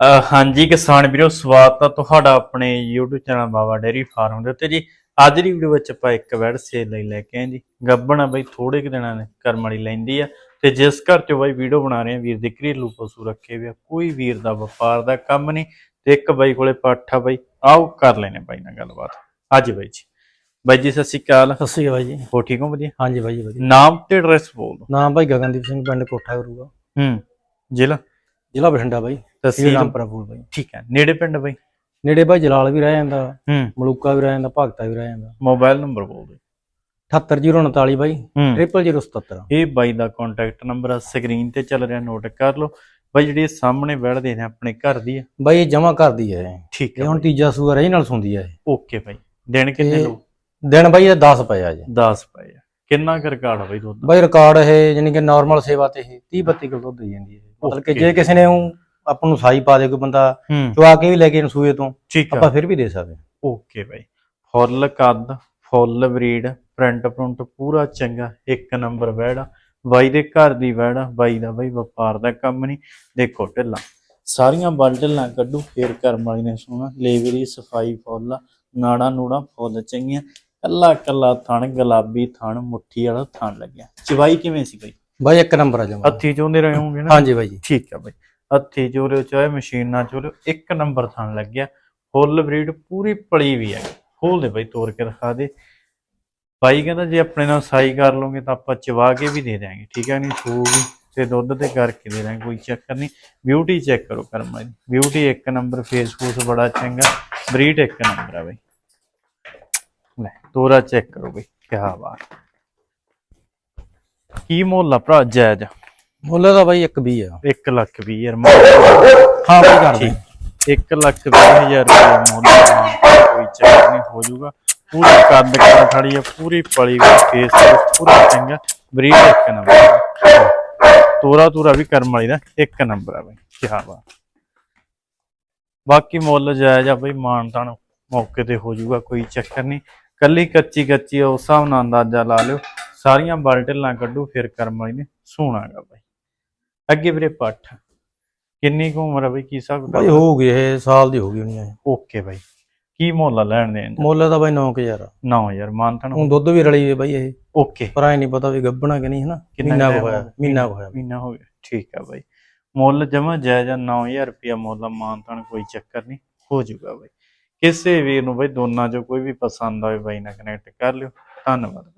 ਹਾਂਜੀ ਕਿਸਾਨ ਵੀਰੋ ਸਵਾਗਤ ਆ ਤੁਹਾਡਾ ਆਪਣੇ YouTube channel Baba dairy farm ਦੇ ਉੱਤੇ ਜੀ। ਅੱਜ ਦੀ ਵੀਡੀਓ ਵਿੱਚ ਆਪਾਂ ਇੱਕ ਵੈੜ ਸੇਲ ਲਈ ਲੈ ਕੇ ਆਏ ਜੀ। ਗੱਬਣ ਆ ਬਈ ਥੋੜੇ ਕੁ ਦਿਨਾਂ ਨੇ ਕਰਮ ਵਾਲੀ ਲੈਂਦੀ ਆ। ਤੇ ਜਿਸ ਘਰ ਚੋਂ ਬਾਈ ਵੀਡੀਓ ਬਣਾ ਰਹੇ ਆ ਵੀਰ ਦੀ ਘਰੇਲੂ ਪਸ਼ੂ ਰੱਖੇ ਵੀ ਆ। ਕੋਈ ਵੀਰ ਦਾ ਵਪਾਰ ਦਾ ਕੰਮ ਨਹੀਂ ਤੇ ਇੱਕ ਬਾਈ ਕੋਲੇ ਪੱਠ ਆ ਬਾਈ ਆਓ ਕਰ ਲੈਨੇ ਬਾਈ ਨਾਲ ਗੱਲਬਾਤ। ਅੱਜ ਬਾਈ ਜੀ। ਬਾਈ ਜੀ ਸਤਿ ਸ਼੍ਰੀ ਅਕਾਲ। ਸਤਿ ਸ਼੍ਰੀ ਅਕਾਲ ਜੀ। ਹੋ ਠੀਕ ਹੋ ਵਧੀਆ? ਹਾਂਜੀ ਬਾਈ ਜੀ ਵਧੀਆ। ਨਾਮ ਤੇ ਐਡਰੈਸ ਬੋਲ ਦਿਓ। ਨਾਮ ਭਾਈ ਗਗਨਦੀਪ ਸਿੰਘ ਪਿੰਡ ਕੋਠਾ ਗੁਰੂਗਾ ਹੂੰ ਜ਼ਿਲ੍ਹਾ? ਜ਼ਿਲ੍ਹਾ ਬਠਿੰਡਾ ਬਾਈ। ਤਹਿਸੀਲ ਰਾਮਪੁਰਾ ਫੂਲ ਬਾਈ। ਠੀਕ ਹੈ ਨੇੜੇ ਪਿੰਡ ਬਾਈ? ਨੇੜੇ ਬਾਈ ਜਲਾਲ ਵੀ ਰਹਿ ਜਾਂਦਾ ਹੂੰ। ਮਲੂਕਾ ਵੀ ਰਹਿ ਜਾਂਦਾ ਭਗਤਾ ਵੀ ਰਹਿ ਜਾਂਦਾ। ਮੋਬਾਈਲ ਨੰਬਰ ਬੋਲ ਦਿਓ 78039 ਬਾਈ ਹੂੰ। 0077 ਇਹ ਬਾਈ ਦਾ ਕੰਟੈਕਟ ਨੰਬਰ ਆ ਸਕਰੀਨ ਤੇ ਚੱਲ ਰਿਹਾ ਨੋਟ ਕਰ ਲਓ। ਬਾਈ ਜਿਹੜੀ ਸਾਹਮਣੇ ਬੈਠਦੇ ਨੇ ਆਪਣੇ ਘਰ ਦੀ ਆ। ਬਾਈ ਇਹ ਜਮਾ ਕਰਦੀ ਹੈ ਠੀਕ ਇਹ ਹੈ ਹੁਣ ਤੀਜਾ ਸੂਆ ਰਹੀ ਨਾਲ ਸੁੰਦੀ ਹੈ ਇਹ। ਓਕੇ ਬਾਈ। ਦਿਨ ਕਿੰਨੇ ਲੋ ਦਿਨ ਬਾਈ ਇਹ 10 ਪਏ ਆ ਜੀ 10 ਪਏ ਆ। ਕਿੰਨਾ ਕੁ ਰਿਕਾਰਡ ਆ ਬਾਈ ਦੁੱਧ ਦਾ? ਬਾਈ ਰਿਕਾਰਡ ਇਹ ਯਾਨੀ ਕਿ ਨਾਰਮਲ ਸੇਵਾ ਤੇ ਇਹ 30 32 ਕਿਲੋ ਦੁੱਧ ਦੇ ਜਾਂਦੀ ਹੈ। ਮਤਲਬ ਕਿ. ਜੇ ਕਿਸੇ ਨੇ ਉਹ ਆਪਾਂ ਨੂੰ ਸਾਈ ਪਾ ਦੇ ਕੋਈ ਬੰਦਾ ਚਵਾ ਕੇ ਵੀ ਲੈ ਕੇ ਸੂਏ ਤੋਂ ਆਪਾਂ ਫਿਰ ਵੀ ਦੇ ਸਕਦੇ। ਓਕੇ ਬਾਈ। ਫੁੱਲ ਕੱਦ ਫੁੱਲ ਬਰੀਡ ਪ੍ਰਿੰਟ ਪ੍ਰਿੰਟ ਪੂਰਾ ਚੰਗਾ ਇੱਕ ਨੰਬਰ ਵੈੜਾ ਬਾਈ ਦੇ ਘਰ ਦੀ ਵੈੜਾ ਬਾਈ ਦਾ ਬਾਈ ਵਪਾਰ ਦਾ ਕੰਮ ਨਹੀਂ। ਦੇਖੋ ਢਿੱਲਾ। ਸਾਰੀਆਂ ਬਲਟਲਾਂ ਕੱਢੂ ਫੇਰ ਕਰਮ ਵਾਲੀ ਨੇ ਸੋਣਾ ਲੇਵਰੀ ਸਫ਼ਾਈ ਫੁੱਲ ਨਾੜਾ ਨੂੜਾ ਫੁੱਲ ਚੰਗੀਆਂ। ਕੱਲਾ ਕੱਲਾ ਥਣ ਗੁਲਾਬੀ ਥਣ ਮੁੱਠੀ ਵਾਲਾ ਥਣ ਲੱਗਿਆ। ਚਵਾਈ ਕਿਵੇਂ ਸੀ ਬਾਈ? ਬਾਈ ਇੱਕ ਨੰਬਰ ਆ ਜਮਾ। ਹੱਥੀ ਚੋਂਦੇ ਰਹੇ ਹੋਗੇ ਨਾ? ਹਾਂਜੀ ਬਾਈ ਜੀ। ਠੀਕ ਆ ਬਾਈ। ਹੱਥੀ ਚੋਰਿਓ, ਚਾਹੇ ਮਸ਼ੀਨ ਨਾਲ ਚੋਰਿਓ, ਇੱਕ ਨੰਬਰ ਥਣ ਲੱਗਿਆ ਫੁੱਲ ਬਰੀਡ ਪੂਰੀ ਪਲੀ ਵੀ ਹੈ। ਖੋਲ ਦੇ ਬਾਈ ਤੋੜ ਕੇ ਰਖਾ ਦੇ। ਬਾਈ ਕਹਿੰਦਾ, ਜੇ ਆਪਣੇ ਨਾਲ ਸਾਈ ਕਰ ਲਓਗੇ ਤਾਂ ਆਪਾਂ ਚਵਾ ਕੇ ਵੀ ਦੇ ਦਿਆਂਗੇ। ਠੀਕ ਹੈ ਨਹੀਂ ਸੂਗੀ ਤੇ ਦੁੱਧ ਤੇ ਕਰਕੇ ਦੇ ਦਾਂਗੇ ਕੋਈ ਚੱਕਰ ਨਹੀਂ ਬਿਊਟੀ ਚੈੱਕ ਕਰੋ ਕਰਮਾ ਦੀ। ਬਿਊਟੀ ਇੱਕ ਨੰਬਰ ਫੇਸ ਫੂਸ ਬੜਾ ਚੰਗਾ। ਬਰੀਡ ਇੱਕ ਨੰਬਰ ਆ ਬਾਈ। ਲੈ, ਤੋਰਾ ਚੈੱਕ ਕਰੋ ਬਾਈ ਕੀ ਬਾਤ। ਕੀ ਮੁੱਲ ਆ ਭਰਾ, ਜਾਇਜ਼? ਮੁੱਲ ਦਾ ਬਾਈ ਇੱਕ 20 ਆ। 1 ਲੱਖ ਵੀਹ ਹਜ਼ਾਰ ਹਾਂ ਬਾਈ ਕਰ ਦੇ। ਠੀਕ। 1 ਲੱਖ ਵੀਹ ਹਜ਼ਾਰ ਰੁਪਏ ਮੁੱਲ ਕੋਈ ਚੱਕਰ ਨਹੀਂ ਹੋ ਜਾਊਗਾ। ਪੂਰੀ ਕੱਦ ਕਰ ਖੜੀ ਆ ਪੂਰੀ ਪਲੀ ਹੋਈ ਫੇਸ ਪੂਰਾ ਚੰਗਾ। ਬਰੀਡ ਇੱਕ ਨੰਬਰ ਤੋਰਾ ਤੋਰਾ ਵੀ ਕਰਮ ਵਾਲੀ ਦਾ ਇੱਕ ਨੰਬਰ ਆ ਬਈ। ਕੀ ਬਾਤ। ਬਾਕੀ ਮੁੱਲ ਜਾਇਜ਼ ਆ ਬਈ ਮਾਨ ਤਾਨ ਮੌਕੇ ਤੇ ਹੋ ਜਾਊਗਾ ਕੋਈ ਚੱਕਰ ਨਹੀਂ। ਕੱਲੀ ਕੱਚੀ ਕੱਚੀ ਉਸ ਹਿਸਾਬ ਨਾਲ ਅੰਦਾਜ਼ਾ ਲਾ ਲਿਓ। ਸਾਰੀਆਂ ਬਾਲਟਲਾਂ ਕੱਢੂ ਫਿਰ ਕਰਮ ਵਾਲੀ ਨੇ ਸੋਣਾਗਾ ਬਈ। ਅੱਗੇ ਵੀਰੇ ਪੱਠ। ਕਿੰਨੀ ਕੁ ਉਮਰ ਆ ਬਈ? ਕੀ ਹਿਸਾਬ ਬਾਈ ਹੋ ਗਈ ਇਹ ਸਾਲ ਦੀ ਹੋ ਗਈ ਹੋਣੀ ਹੈ ਓਕੇ ਬਾਈ। ਕੀ ਮੁੱਲ ਆ ਲੈਣ ਦੇਣ ਦਾ? ਮੁੱਲ ਦਾ ਬਾਈ 9000 ਆ। 9000 ਮਾਨਤਨ ਹੁਣ ਦੁੱਧ ਵੀ ਰਲੀ ਹੈ ਬਾਈ ਇਹ। ਓਕੇ। ਪਰ ਐ ਨਹੀਂ ਪਤਾ ਵੀ ਗੱਬਣਾ ਕਿ ਨਹੀਂ ਹਨਾ? ਕਿੰਨਾ ਮਹੀਨਾ ਕੁ ਹੋਇਆ? ਮਹੀਨਾ ਕੁ ਹੋਇਆ। ਮਹੀਨਾ ਹੋ ਗਿਆ। ਠੀਕ ਆ ਬਾਈ। ਮੁੱਲ ਜਮਾ ਜਾਇਜ਼ ਆ 9000 ਰੁਪਿਆ ਮੁੱਲ ਆ ਮਾਨਤਨ ਕੋਈ ਚੱਕਰ ਨਹੀਂ। ਹੋ ਜਾਊਗਾ ਬਾਈ। ਕਿਸੇ ਵੀਰ ਨੂੰ ਬਾਈ ਦੋਨਾਂ ਚੋਂ ਕੋਈ ਵੀ ਪਸੰਦ ਆਵੇ ਬਾਈ ਨਾਲ ਕਨੈਕਟ ਕਰ ਲਿਓ। ਧੰਨਵਾਦ